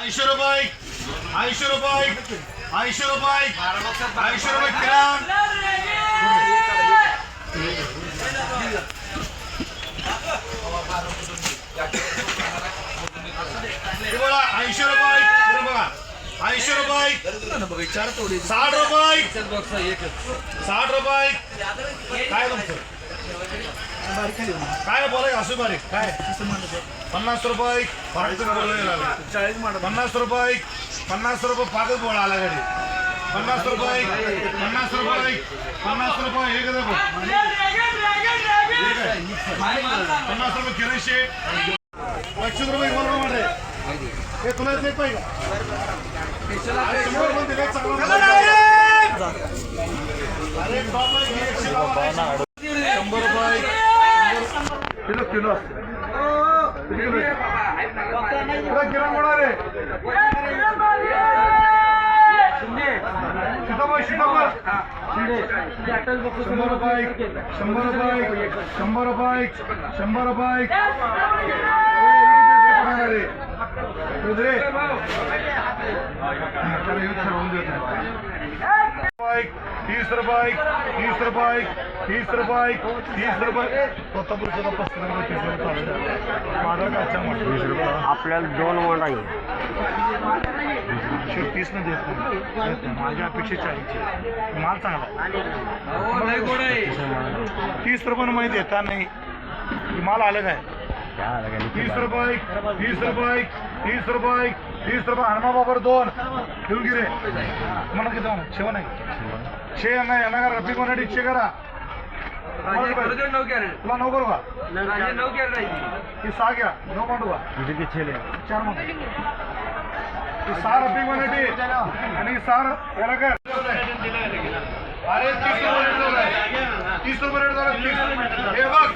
ऐंशी रुपये. ऐंशी रुपये. ऐंशी रुपये. ऐंशी रुपये किराण हे बघा ऐंशी रुपये. पुढे बघा ऐंशी रुपये. साठ रुपये. साठ रुपये. काय तुमचं? काय बोलाय असू बारीक. काय? पन्नास रुपये बोलायला पन्नास रुपये पन्नास रुपये फारकत बोला आला गाडी पन्नास रुपये पन्नास रुपये पन्नास रुपये हे कसं पन्नास रुपये किराणशे एकशे रुपये बरोबर मध्ये हे तुला येत पाहिजे हे. शंभर रुपये किलो किराण शंभर रुपये. शंभर रुपये. शंभर रुपये. शंभर रुपये. रे त्याला युद्ध ठरवून देत नाही तीस रुपये तीस रुपये तीस रुपये तीस रुपये कोथापूरचं तर पस्तीस रुपये तीस रुपये चालू. माझा काचा म्हटलं वीस रुपये आपल्याला दोन वंड आहे शेवट तीस न देत नाही. माझ्या अपेक्षा चाळीसची माल चांगला आहे. तीस रुपये मध्ये देता नाही. ही माल आलं काय? तीस रुपये तीस रुपये तीस रुपये तीस रुपये हनुमा बाबर दोन. ठेवून गिरे मला किती म्हणा शेव नाही शे नाही यांना करा. तुला नऊ करू का? ही सहा घ्या. नऊ मांडू का चार मांडू ही सहा रफिक म्हणा आणि ही सहा याला कर. अरे तीस तीस रुपये रेट झाला तीस हे बघ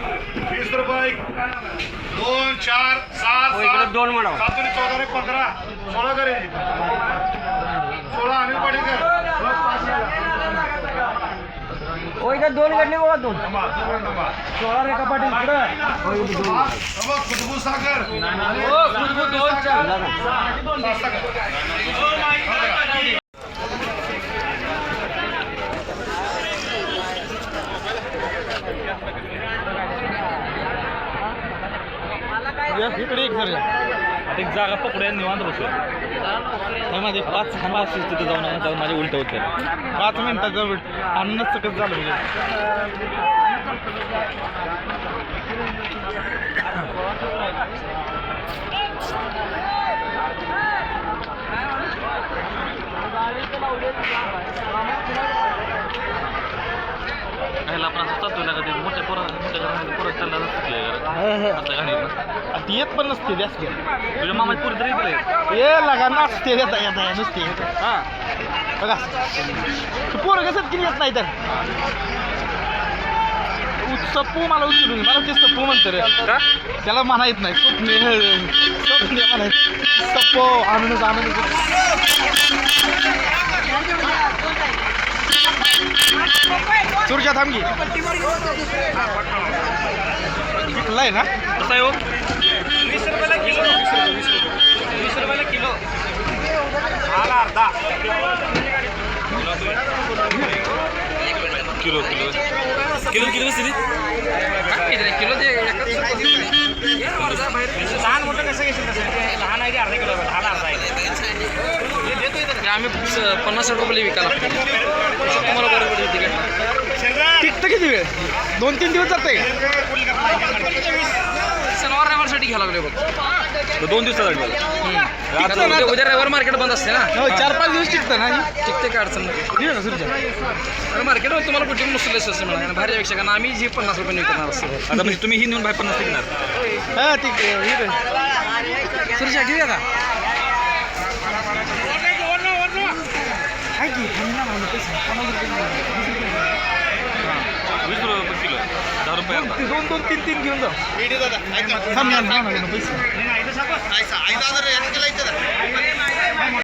तीस रुपये दोन चार सात सात दोन म्हणा सात आणि चौदा आणि पंधरा सोळा करे सोळा अनिल पाटीकर ओ इकडे दोन बघा दोन. सोळा रेखा पाटील इकडं हा, थांबा, खुशबू सागर सात इकडे एक जर. एक जागा पकडूया निवांत बसूया. नाही माझे पाच पाच तिथे जाऊन जाऊन माझे उलट होते. पाच मिनिटाचं वेळ अन्नच सकत झालं म्हणजे. ती येत पण नसते जास्त तुझ्या मामाची पोरी तरी ये लगा नसते येता येता नसते हां बघा पोरं कसं किती येत नाही तर. सप्पू मला उचलून. मला ते सप्पू म्हणतं रे. का? त्याला म्हणा येत नाही. स्वप्ने स्वप्ने म्हणा सप्पो आणूनच आणूनच सुरजा थांबगी. आहे ना? कसं आहे हो. वीस रुपयाला किलो. वीस रुपयाला किलो. आला अर्धा. Kilo kilo. किलो किलो किती? किलो ते लहान मोठं कसं घेशील तसं? ते लहान आहे ते अर्धा किलो. लहान अर्धा आहे. आम्ही पन्नास साठ रुपये विकायला तुम्हाला बरं पडेल तिकीट. टिकतं किती वेळ? दोन तीन दिवस जाते शनिवार रविवारसाठी घ्यायला लागले बघ. दोन दिवसासाठी उद्या रविवार मार्केट बंद असते ना. चार पाच दिवस टिकतं ना टिकते काय अडचण नाही. ना सुरजा मार्केटमध्ये तुम्हाला कुठे मुश्किल स्वस्त मिळणार आणि भारीपेक्षा कारण आम्ही जी पन्नास रुपये विकणार असतो. आता म्हणजे तुम्ही ही नेऊन बाहेर पन्नास विकणार. हा ठीक आहे सुरजा घेऊया का वीस रुपये किलो दहा रुपये दोन